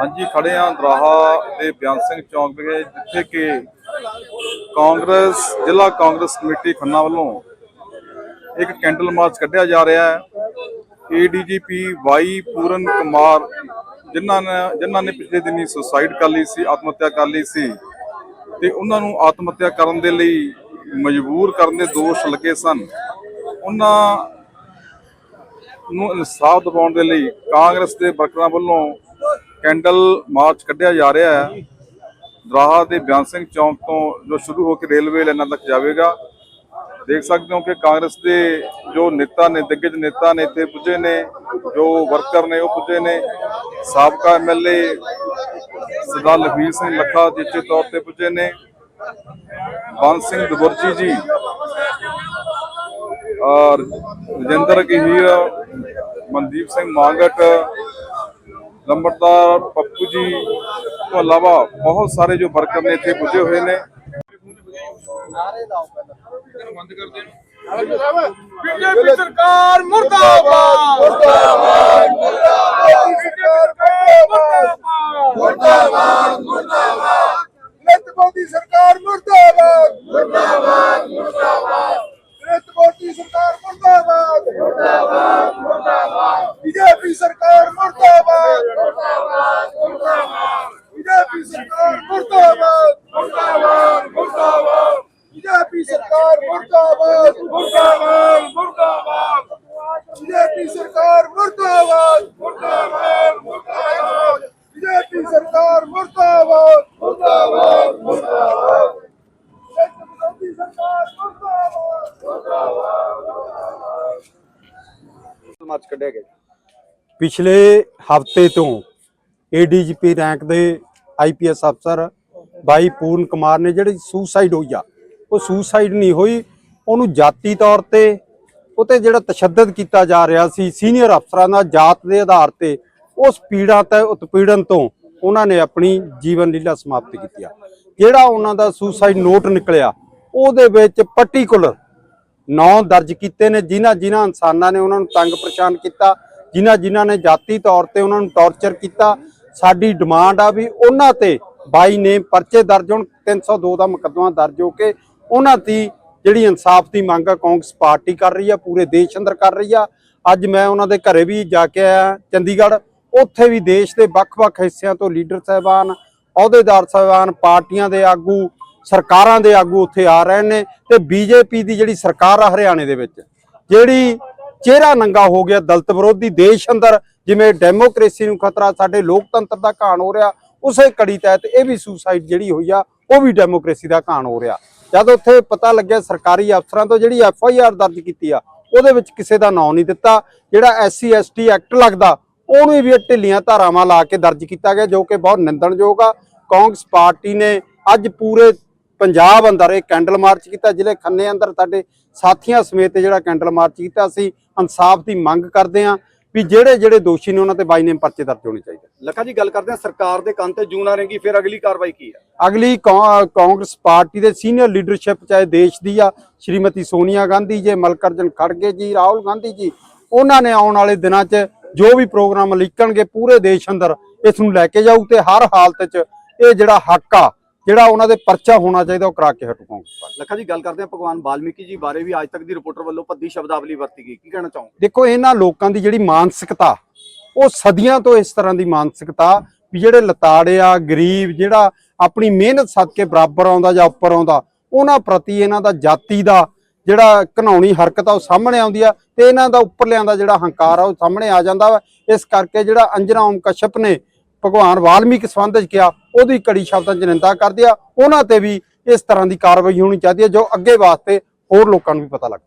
ਹਾਂਜੀ, ਖੜੇ ਆ ਦਰਾਹਾ ਦੇ ਬਿਆਨ ਸਿੰਘ ਚੌਂਕ ਵਿਖੇ, ਜਿੱਥੇ ਕਿ ਕਾਂਗਰਸ, ਜ਼ਿਲ੍ਹਾ ਕਾਂਗਰਸ ਕਮੇਟੀ ਖੰਨਾ ਵੱਲੋਂ ਇੱਕ ਕੈਂਡਲ ਮਾਰਚ ਕੱਢਿਆ ਜਾ ਰਿਹਾ ਹੈ। ਏਡੀਜੀਪੀ ਵਾਈ ਪੂਰਨ ਕੁਮਾਰ, ਜਿਨ੍ਹਾਂ ਨੇ ਜਿਨ੍ਹਾਂ ਨੇ ਪਿਛਲੇ ਦਿਨੀ ਸੁਸਾਈਡ ਕਰ ਲਈ ਸੀ ਆਤਮ ਹੱਤਿਆ ਕਰ ਲਈ ਸੀ, ਤੇ ਉਹਨਾਂ ਨੂੰ ਆਤਮ ਹੱਤਿਆ ਕਰਨ ਦੇ ਲਈ ਮਜਬੂਰ ਕਰਨ ਦੇ ਦੋਸ਼ ਲੱਗੇ ਸਨ। ਉਹਨਾਂ ਨੂੰ ਇਨਸਾਫ ਦਿਵਾਉਣ ਦੇ ਲਈ ਕਾਂਗਰਸ ਦੇ ਵਰਕਰਾਂ ਵੱਲੋਂ ਕੈਂਡਲ ਮਾਰਚ ਕੱਢਿਆ ਜਾ ਰਿਹਾ ਹੈ। ਦਰਾਹਾ ਦੇ ਬਿਆਨ ਸਿੰਘ ਚੌਂਕ ਤੋਂ ਜੋ ਸ਼ੁਰੂ ਹੋ ਕੇ ਰੇਲਵੇ ਲਾਈਨਾਂ ਤੱਕ ਜਾਵੇਗਾ। ਦੇਖ ਸਕਦੇ ਹੋ ਕਿ ਕਾਂਗਰਸ ਦੇ ਜੋ ਨੇਤਾ ਨੇ, ਦਿੱਗਜ ਨੇਤਾ ਨੇ ਇੱਥੇ ਪੁੱਜੇ ਨੇ, ਜੋ ਵਰਕਰ ਨੇ ਉਹ ਪੁੱਜੇ ਨੇ। ਸਾਬਕਾ ਐਮਐਲਏ ਸਰਦਾਰ ਲਖਵੀਰ ਸਿੰਘ ਲੱਖਾ ਜਿੱਤੇ ਤੌਰ ਤੇ ਪੁੱਜੇ ਨੇ। ਬੰਸ ਸਿੰਘ ਦਬੁਰਜੀ ਜੀ ਔਰ ਰਜਿੰਦਰ ਗਹੀਰ ਮਨਦੀਪ ਸਿੰਘ ਮਾਂਗਟ ਲੰਬੜਦਾਰ ਪੱਪੂ ਜੀ ਤੋਂ ਇਲਾਵਾ ਬਹੁਤ ਸਾਰੇ ਜੋ ਵਰਕਰ ਨੇ ਇੱਥੇ ਪੁੱਜੇ ਹੋਏ ਨੇ। ਬੀਜੇਪੀ ਸਰਕਾਰ ਮੁਰਦਾਬਾਦ। ਮੁਰਦਾਬਾਦ ਮੁਰਦਾਬਾਦ ਮੁਰਦਾਬਾਦ ਮੁਰਦਾਬਾਦ ਨਿਤ ਮੋਦੀ ਸਰਕਾਰ ਮੁਰਦਾਬਾਦ ਮੁਰਦਾਬਾਦ ਮੁਰਦਾਬਾਦ ਨਿਤ ਮੋਦੀ ਸਰਕਾਰ ਮੁਰਦਾਬਾਦ। ਮੁਰਦਾਬਾਦ। ਮੁਰਦਾਬਾਦ ਬੀਜੇਪੀ ਸਰਕਾਰ ਮੁਰਦਾਬਾਦ। ਮੁਰਦਾਬਾਦ ਮੁਰਦਾਬਾਦ ਬੀਜੇਪੀ ਸਰਕਾਰ ਮੁਰਦਾਬਾਦ। ਮੁਰਦਾਬਾਦ ਮੁਰਦਾਬਾਦ ਬੀਜੇਪੀ ਸਰਕਾਰ ਮੁਰਦਾਬਾਦ। ਮੁਰਦਾਬਾਦ ਮੁਰਦਾਬਾਦ ਬੀਜੇਪੀ ਸਰਕਾਰ ਮੁਰਦਾਬਾਦ। ਮੁਰਦਾਬਾਦ ਮੁਰਦਾਬਾਦ ਬੀਜੇਪੀ ਸਰਕਾਰ ਮੁਰਦਾਬਾਦ ਮੁਰਦਾਬਾਦ ਮੁਰਦਾਬਾਦ ਬੀਜੇਪੀ ਸਰਕਾਰ ਮੁਰਦਾਬਾਦ ਮਾਰਚ ਕੱਢਿਆ ਗਿਆ ਪਿਛਲੇ ਹਫ਼ਤੇ ਤੋਂ ਏਡੀਜੀਪੀ ਰੈਂਕ ਦੇ ਆਈਪੀਐਸ ਅਫਸਰ ਬਾਈ ਪੂਰਨ ਕੁਮਾਰ ਨੇ ਜਿਹੜੀ ਸੁਸਾਈਡ ਹੋਈ ਆ, ਉਹ ਸੁਸਾਈਡ ਨਹੀਂ ਹੋਈ, ਉਹਨੂੰ ਜਾਤੀ ਤੌਰ ਤੇ ਉਤੇ ਜਿਹੜਾ ਤਸ਼ੱਦਦ ਕੀਤਾ ਜਾ ਰਿਹਾ ਸੀ ਸੀਨੀਅਰ ਅਫਸਰਾਂ ਦਾ ਜਾਤ ਦੇ ਆਧਾਰ ਤੇ ਉਸ ਪੀੜਾ ਤੇ ਉਤਪੀੜਨ ਤੋਂ ਉਹਨਾਂ ਨੇ ਆਪਣੀ ਜੀਵਨ ਲੀਲਾ ਸਮਾਪਤ ਕੀਤੀ ਆ। ਜਿਹੜਾ ਉਹਨਾਂ ਦਾ ਸੁਸਾਈਡ ਨੋਟ ਨਿਕਲਿਆ, ਉਹਦੇ ਵਿੱਚ ਪਾਰਟਿਕੂਲਰ ਨੌ ਦਰਜ ਕੀਤੇ ਨੇ, ਜਿਨ੍ਹਾਂ ਜਿਨ੍ਹਾਂ ਇਨਸਾਨਾਂ ਨੇ ਉਹਨਾਂ ਨੂੰ ਤੰਗ ਪਰੇਸ਼ਾਨ ਕੀਤਾ, ਜਿਨ੍ਹਾਂ ਜਿਨ੍ਹਾਂ ਨੇ ਜਾਤੀ ਤੌਰ ਤੇ ਉਹਨਾਂ ਨੂੰ ਟੌਰਚਰ ਕੀਤਾ, ਸਾਡੀ ਡਿਮਾਂਡ ਆ ਵੀ ਉਹਨਾਂ ਤੇ ਬਾਈ ਨੇਮ ਪਰਚੇ ਦਰਜ ਹੋਣ 302 ਦਾ ਮੁਕੱਦਮਾ ਦਰਜ ਹੋ ਕੇ ਉਹਨਾਂ ਦੀ ਜਿਹੜੀ ਇਨਸਾਫ ਦੀ ਮੰਗ ਆ, ਕਾਂਗਰਸ ਪਾਰਟੀ ਕਰ ਰਹੀ ਆ, ਪੂਰੇ ਦੇਸ਼ ਅੰਦਰ ਕਰ ਰਹੀ ਆ। ਅੱਜ ਮੈਂ ਉਹਨਾਂ ਦੇ ਘਰੇ ਵੀ ਜਾ ਕੇ ਆਇਆ, ਚੰਡੀਗੜ੍ਹ, ਉੱਥੇ ਵੀ ਦੇਸ਼ ਦੇ ਵੱਖ-ਵੱਖ ਹਿੱਸਿਆਂ ਤੋਂ ਲੀਡਰ ਸਾਹਿਬਾਨ, ਅਹੁਦੇਦਾਰ ਸਾਹਿਬਾਨ, ਪਾਰਟੀਆਂ ਦੇ ਆਗੂ ਸਰਕਾਰਾਂ ਦੇ ਆਗੂ ਉੱਥੇ ਆ ਰਹੇ ਨੇ ਤੇ ਬੀਜੇਪੀ ਦੀ ਜਿਹੜੀ ਸਰਕਾਰ ਆ ਹਰਿਆਣੇ ਦੇ ਵਿੱਚ, ਜਿਹੜੀ ਚਿਹਰਾ ਨੰਗਾ ਹੋ ਗਿਆ ਦਲਤ ਵਿਰੋਧੀ ਦੇਸ਼ ਅੰਦਰ, ਜਿਵੇਂ ਡੈਮੋਕ੍ਰੇਸੀ ਨੂੰ ਖਤਰਾ, ਸਾਡੇ ਲੋਕਤੰਤਰ ਦਾ ਘਾਣ ਹੋ ਰਿਹਾ, ਉਸੇ ਕੜੀ ਤਹਿਤ ਇਹ ਵੀ ਸੁਸਾਈਡ ਜਿਹੜੀ ਹੋਈ ਆ, ਉਹ ਵੀ ਡੈਮੋਕ੍ਰੇਸੀ ਦਾ ਘਾਣ ਹੋ ਰਿਹਾ। ਜਦ ਉੱਥੇ ਪਤਾ ਲੱਗਿਆ ਸਰਕਾਰੀ ਅਫਸਰਾਂ ਤੋਂ ਜਿਹੜੀ ਐਫ ਆਈ ਆਰ ਦਰਜ ਕੀਤੀ ਆ, ਉਹਦੇ ਵਿੱਚ ਕਿਸੇ ਦਾ ਨਾਂ ਨਹੀਂ ਦਿੱਤਾ, ਜਿਹੜਾ ਐਸਸੀ, ਐਸਟੀ ਐਕਟ ਲੱਗਦਾ, ਉਹਨੂੰ ਵੀ ਇਹ ਢਿੱਲੀਆਂ ਧਾਰਾਵਾਂ ਲਾ ਕੇ ਦਰਜ ਕੀਤਾ ਗਿਆ, ਜੋ ਕਿ ਬਹੁਤ ਨਿੰਦਣਯੋਗ ਆ। ਕਾਂਗਰਸ ਪਾਰਟੀ ਨੇ ਅੱਜ ਪੂਰੇ ਪੰਜਾਬ ਅੰਦਰ ਇਹ ਕੈਂਡਲ ਮਾਰਚ ਕੀਤਾ ਜ਼ਿਲ੍ਹੇ ਖੰਨੇ ਅੰਦਰ ਸਾਡੇ ਸਾਥੀਆਂ ਸਮੇਤ ਜਿਹੜਾ ਕੈਂਡਲ ਮਾਰਚ ਕੀਤਾ ਅਸੀਂ ਇਨਸਾਫ ਦੀ ਮੰਗ ਕਰਦੇ ਹਾਂ ਵੀ ਜਿਹੜੇ ਜਿਹੜੇ ਦੋਸ਼ੀ ਨੇ ਉਹਨਾਂ ਤੇ ਬਾਈ ਨੇਮ ਪਰਚੇ ਦਰਜ ਹੋਣੇ ਚਾਹੀਦੇ। ਲੱਖਾ ਜੀ ਗੱਲ ਕਰਦੇ ਆ ਸਰਕਾਰ ਦੇ ਕੰਨ ਤੇ ਜੂੰ ਨਾ ਰਹੇਗੀ ਫਿਰ ਅਗਲੀ ਕਾਰਵਾਈ ਕੀ ਹੈ? ਅਗਲੀ ਕਾਂਗਰਸ ਪਾਰਟੀ ਦੇ ਸੀਨੀਅਰ ਲੀਡਰਸ਼ਿਪ ਚਾਹੇ ਦੇਸ਼ ਦੀ ਆ ਸ਼੍ਰੀਮਤੀ ਸੋਨੀਆ ਗਾਂਧੀ ਜੀ ਮਲਕਰਜਨ ਖੜਗੇ ਜੀ ਰਾਹੁਲ ਗਾਂਧੀ ਜੀ ਉਹਨਾਂ ਨੇ ਆਉਣ ਵਾਲੇ ਦਿਨਾਂ 'ਚ ਜੋ ਵੀ ਪ੍ਰੋਗਰਾਮ ਲਿਖਣਗੇ ਪੂਰੇ ਦੇਸ਼ ਅੰਦਰ ਇਸ ਨੂੰ ਲੈ ਕੇ ਜਾਊ ਤੇ ਹਰ ਹਾਲਤ 'ਚ ਇਹ ਜਿਹੜਾ ਹੱਕ ਆ ਜਿਹੜਾ ਉਹਨਾਂ ਦੇ ਪਰਚਾ ਹੋਣਾ ਚਾਹੀਦਾ ਉਹ ਕਰਾ ਕੇ ਹਟੂ ਕਾਂਗਰਸ ਪਾਰਟੀ। ਲੱਖਾ ਜੀ ਗੱਲ ਕਰਦੇ ਆ ਭਗਵਾਨ ਵਾਲਮੀਕੀ ਜੀ ਬਾਰੇ ਵੀ ਅੱਜ ਤੱਕ ਦੀ ਰਿਪੋਰਟਰ ਵੱਲੋਂ ਭੱਦੀ ਸ਼ਬਦਾਵਲੀ ਵਰਤੀ ਗਈ। ਕੀ ਕਹਿਣਾ ਚਾਹੋਗੇ? ਦੇਖੋ ਇਹਨਾਂ ਲੋਕਾਂ ਦੀ ਜਿਹੜੀ ਮਾਨਸਿਕਤਾ ਉਹ ਸਦੀਆਂ ਤੋਂ ਇਸ ਤਰ੍ਹਾਂ ਦੀ ਮਾਨਸਿਕਤਾ ਵੀ ਜਿਹੜੇ ਲਤਾੜਿਆ ਗਰੀਬ ਜਿਹੜਾ ਆਪਣੀ ਮਿਹਨਤ ਸਦਕੇ ਬਰਾਬਰ ਆਉਂਦਾ ਜਾਂ ਉੱਪਰ ਆਉਂਦਾ ਉਹਨਾਂ ਪ੍ਰਤੀ ਇਹਨਾਂ ਦਾ ਜਾਤੀ ਦਾ ਜਿਹੜਾ ਘਨਾਉਣੀ ਹਰਕਤ ਆ ਉਹ ਸਾਹਮਣੇ ਆਉਂਦੀ ਆ ਤੇ ਇਹਨਾਂ ਦਾ ਉੱਪਰ ਲਿਆਂਦਾ ਜਿਹੜਾ ਹੰਕਾਰ ਆ ਉਹ ਸਾਹਮਣੇ ਆ ਜਾਂਦਾ ਵਾ। ਇਸ ਕਰਕੇ ਜਿਹੜਾ ਅੰਜਨਾ ਓਮ ਕਸ਼ਪ ਨੇ ਭਗਵਾਨ ਵਾਲਮੀਕ ਸੰਬੰਧ ਚ ਕਿਹਾ ਉਹਦੀ ਕੜੀ ਸ਼ਬਦਾਂ ਚ ਨਿੰਦਾ ਕਰਦੇ ਆ। ਉਹਨਾਂ ਤੇ ਵੀ ਇਸ ਤਰ੍ਹਾਂ ਦੀ ਕਾਰਵਾਈ ਹੋਣੀ ਚਾਹੀਦੀ ਹੈ ਜੋ ਅੱਗੇ ਵਾਸਤੇ ਹੋਰ ਲੋਕਾਂ ਨੂੰ ਵੀ ਪਤਾ ਲੱਗ